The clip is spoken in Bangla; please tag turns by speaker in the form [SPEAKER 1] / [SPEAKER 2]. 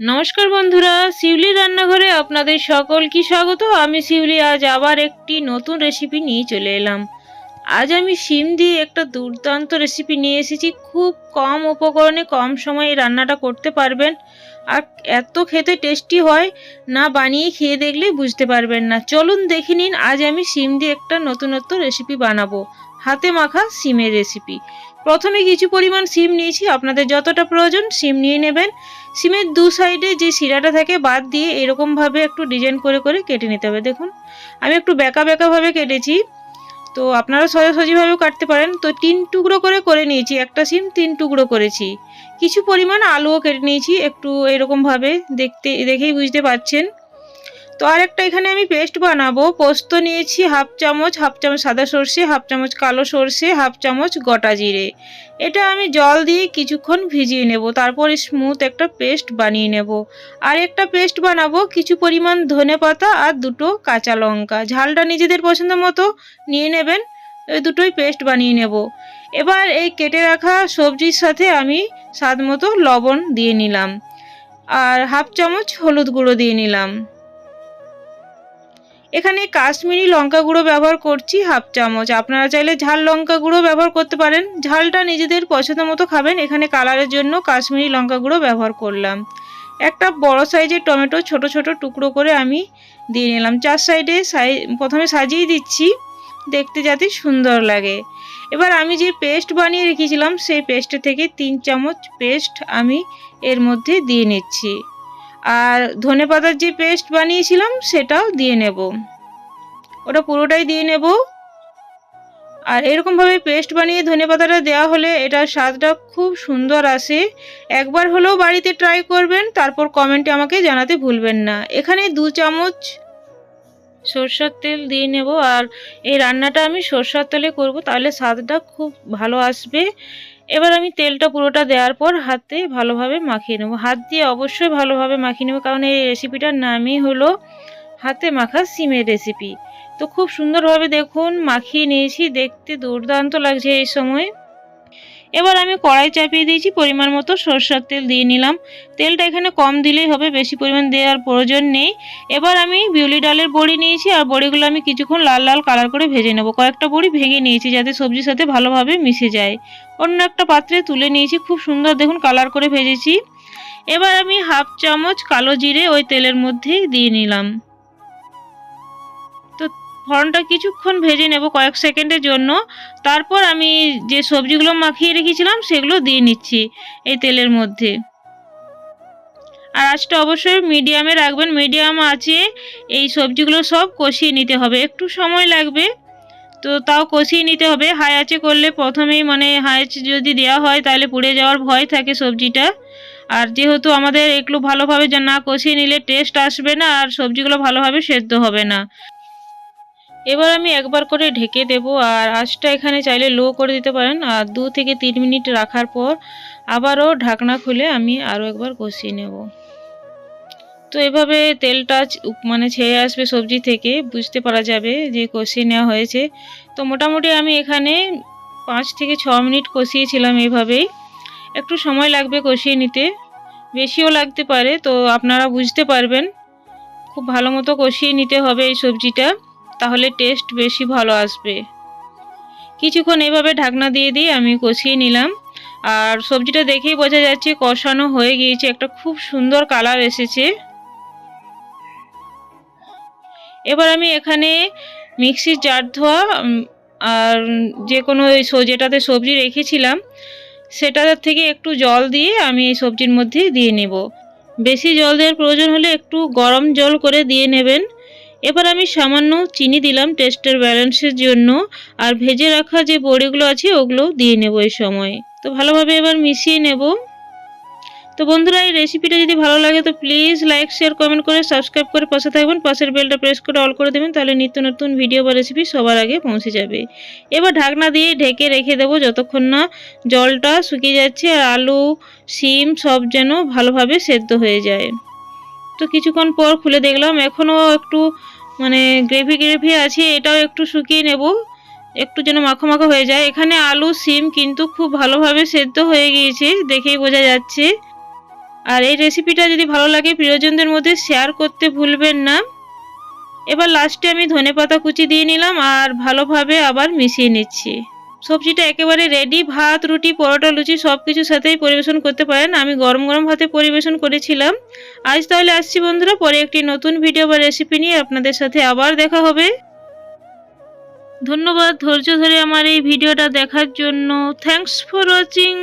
[SPEAKER 1] নমস্কার বন্ধুরা, শিউলি রান্নাঘরে আপনাদের সকল কি স্বাগত। আমি শিউলি, আজ আবার একটি নতুন রেসিপি নিয়ে চলে এলাম। আজ আমি শিম দিয়ে একটা দুর্দান্ত রেসিপি নিয়ে এসেছি। খুব কম উপকরণে কম সময়ে রান্নাটা করতে পারবেন। আর এত খেতে টেস্টি হয়, না বানিয়ে খেয়ে দেখলে বুঝতে পারবেন না। চলুন দেখে নিন, আজ আমি শিম দিয়ে একটা নতুনত্ব রেসিপি বানাবো। হাতে মাখা সিমের রেসিপি প্রথমে কিছু পরিমাণ সিম নিয়েছি, আপনাদের যতটা প্রয়োজন সিম নিয়ে নেবেন। সিমের দু সাইডে যে শিরাটা থাকে, বাদ দিয়ে এরকমভাবে একটু ডিজাইন করে করে কেটে নিতে হবে, দেখুন। আমি একটু বেঁকা, বেঁকাভাবে কেটেছি, তো আপনারা সোজাসুজিভাবেও কাটতে পারেন। তো তিন টুকরো করে করে নিয়েছি একটা সিম, তিন টুকরো করেছি। কিছু পরিমাণ আলুও কেটে নিয়েছি, একটু এরকমভাবে দেখতে, দেখেই বুঝতে পারছেন। তো আর একটা এখানে আমি পেস্ট বানাবো। পোস্ত নিয়েছি হাফ চামচ হাফ চামচ সাদা সর্ষে, হাফ চামচ কালো সর্ষে, হাফ চামচ গোটা জিরে। এটা আমি জল দিয়ে কিছুক্ষণ ভিজিয়ে নেব, তারপর স্মুথ একটা পেস্ট বানিয়ে নেব। আর একটা পেস্ট বানাবো কিছু পরিমাণ ধনে পাতা আর দুটো কাঁচা লঙ্কা। ঝালটা নিজেদের পছন্দ মতো নিয়ে নেবেন, ওই দুটোই পেস্ট বানিয়ে নেব। এবার এই কেটে রাখা সবজির সাথে আমি স্বাদ মতো লবণ দিয়ে নিলাম। আর হাফ চামচ হলুদ গুঁড়ো দিয়ে নিলাম। এখানে কাশ্মীরি লঙ্কা গুঁড়ো ব্যবহার করছি হাফ চামচ। আপনারা চাইলে ঝাল লঙ্কা গুঁড়ো ব্যবহার করতে পারেন। ঝালটা নিজেদের পছন্দ মতো খাবেন। এখানে কালারের জন্য কাশ্মীরি লঙ্কা গুঁড়ো ব্যবহার করলাম। একটা বড় সাইজের টমেটো ছোট ছোট টুকরো করে আমি দিয়ে নিলাম। চার সাইডে সাই, প্রথমে সাজিয়ে দিচ্ছি। দেখতে যাতে সুন্দর লাগে। এবার আমি যে পেস্ট বানিয়ে রেখেছিলাম, সেই পেস্ট থেকে তিন চামচ পেস্ট আমি এর মধ্যে দিয়ে নিচ্ছি। আর ধনে পাতার যে পেস্ট বানিয়েছিলাম, সেটাও দিয়ে নেব। ওটা পুরোটাই দিয়ে নেব। আর এরকমভাবে পেস্ট বানিয়ে ধনে পাতাটা দেওয়া হলে এটার স্বাদটা খুব সুন্দর আসে। একবার হলেও বাড়িতে ট্রাই করবেন, তারপর কমেন্টে আমাকে জানাতে ভুলবেন না। এখানে দু চামচ সরষের তেল দিয়ে নেব। আর এই রান্নাটা আমি সরষের তেলে করব, তাহলে স্বাদটা খুব ভালো আসবে। এবার আমি তেলটা পুরোটা দেওয়ার পর হাতে ভালোভাবে মাখিয়ে নেব। হাত দিয়ে অবশ্যই ভালোভাবে মাখিয়ে নেব, কারণ এই রেসিপিটার নামই হলো হাতে মাখা সিমের রেসিপি তো খুব সুন্দরভাবে দেখুন, মাখিয়ে নিয়েছি, দেখতে দুর্দান্ত লাগছে এই সময়। এবার আমি কড়াই চাপিয়ে দিয়েছি, পরিমাণ মতো সরষের তেল দিয়ে নিলাম। তেলটা এখানে কম দিলেই হবে, বেশি পরিমাণ দেওয়ার প্রয়োজন নেই। এবার আমি বিউলি ডালের বড়ি নিয়েছি, আর বড়িগুলো আমি কিছুক্ষণ লাল লাল কালার করে ভেজে নেব। কয়েকটা বড়ি ভেঙে নিয়েছি যাতে সবজির সাথে ভালোভাবে মিশে যায়। অন্য একটা পাত্রে তুলে নিয়েছি, খুব সুন্দর দেখুন কালার করে ভেজেছি। এবার আমি হাফ চামচ কালো জিরে ওই তেলের মধ্যেই দিয়ে নিলাম। ফোড়নটা কিছুক্ষণ ভেজে নেব কয়েক সেকেন্ডের জন্য। তারপর আমি যে সবজিগুলো মাখিয়ে রেখেছিলাম, সেগুলো দিয়ে নিচ্ছি এই তেলের মধ্যে। আর আঁচটা অবশ্যই মিডিয়ামে রাখবেন। মিডিয়াম আছে, এই সবজিগুলো সব কষিয়ে নিতে হবে। একটু সময় লাগবে, তো তাও কষিয়ে নিতে হবে। হাই আঁচে করলে প্রথমেই মানে হাই আঁচে যদি দেওয়া হয়, তাহলে পুড়ে যাওয়ার ভয় থাকে সবজিটা। আর যেহেতু আমাদের একটু ভালোভাবে না কষিয়ে নিলে টেস্ট আসবে না, আর সবজিগুলো ভালোভাবে সেদ্ধ হবে না। এবার আমি একবার করে ঢেকে দেব, আর আঁচটা এখানে চাইলে লো করে দিতে পারেন, আর দু থেকে তিন মিনিট রাখার পর আবারও ঢাকনা খুলে আমি আরও একবার কষিয়ে নেব। তো এভাবে তেলটা মানে ছেড়ে আসবে সবজি থেকে, বুঝতে পারা যাবে যে কষিয়ে নেওয়া হয়েছে। তো মোটামুটি আমি এখানে পাঁচ থেকে ছ মিনিট কষিয়েছিলাম এভাবেই। একটু সময় লাগবে কষিয়ে নিতে, বেশিও লাগতে পারে, তো আপনারা বুঝতে পারবেন। খুব ভালো মতো কষিয়ে নিতে হবে এই সবজিটা। তাহলে টেস্ট বেশি ভালো আসবে। কিছুক্ষণ এভাবে ঢাকনা দিয়ে দিয়ে আমি কষিয়ে নিলাম। আর সবজিটা দেখেই বোঝা যাচ্ছে কষানো হয়ে গিয়েছে, একটা খুব সুন্দর কালার এসেছে। এবার আমি এখানে মিক্সির জার ধোয়া আর যে কোনো ওই যেটাতে সবজি রেখেছিলাম, সেটার থেকে একটু জল দিয়ে আমি এই সবজির মধ্যে দিয়ে নেব। বেশি জল দেওয়ার প্রয়োজন হলে একটু গরম জল করে দিয়ে নেবেন। এবার আমি সামান্য চিনি দিলাম টেস্টের ব্যালেন্সের জন্য, আর ভেজে রাখা যে বড়িগুলো আছে ওগুলো দিয়ে নেব এই সময়। তো ভালোভাবে এবার মিশিয়ে নেব। তো বন্ধুরা, এই রেসিপিটা যদি ভালো লাগে তো প্লিজ লাইক শেয়ার কমেন্ট করে সাবস্ক্রাইব করে পাশে থাকবেন। পাশের বেলটা প্রেস করে অল করে দেবেন, তাহলে নিত্য নতুন ভিডিও বা রেসিপি সবার আগে পৌঁছে যাবে। এবার ঢাকনা দিয়ে ঢেকে রেখে দেবো যতক্ষণ না জলটা শুকিয়ে যাচ্ছে আর আলু, শিম সব যেন ভালোভাবে সেদ্ধ হয়ে যায়। তো কিছুক্ষণ পর খুলে দেখলাম এখনও একটু মানে গ্রেভি গ্রেভি আছে, এটাও একটু শুকিয়ে নেব। একটু যেন মাখো মাখো হয়ে যায়। এখানে আলু, সিম কিন্তু খুব ভালোভাবে সেদ্ধ হয়ে গিয়েছে, দেখেই বোঝা যাচ্ছে। আর এই রেসিপিটা যদি ভালো লাগে, প্রিয়জনদের মধ্যে শেয়ার করতে ভুলবেন না। এবার লাস্টে আমি ধনেপাতা কুচি দিয়ে নিলাম, আর ভালোভাবে আবার মিশিয়ে নিচ্ছি। সবজিটা একেবারে রেডি ভাত, রুটি, পরোটা, লুচি সব কিছুর সাথেই পরিবেশন করতে পারেন। আমি গরম গরম ভাতে পরিবেশন করেছিলাম। আজ তাহলে আসছি বন্ধুরা, পরে একটি নতুন ভিডিও বা রেসিপি নিয়ে আপনাদের সাথে আবার দেখা হবে। ধন্যবাদ ধৈর্য ধরে আমার এই ভিডিওটা দেখার জন্য। Thanks for watching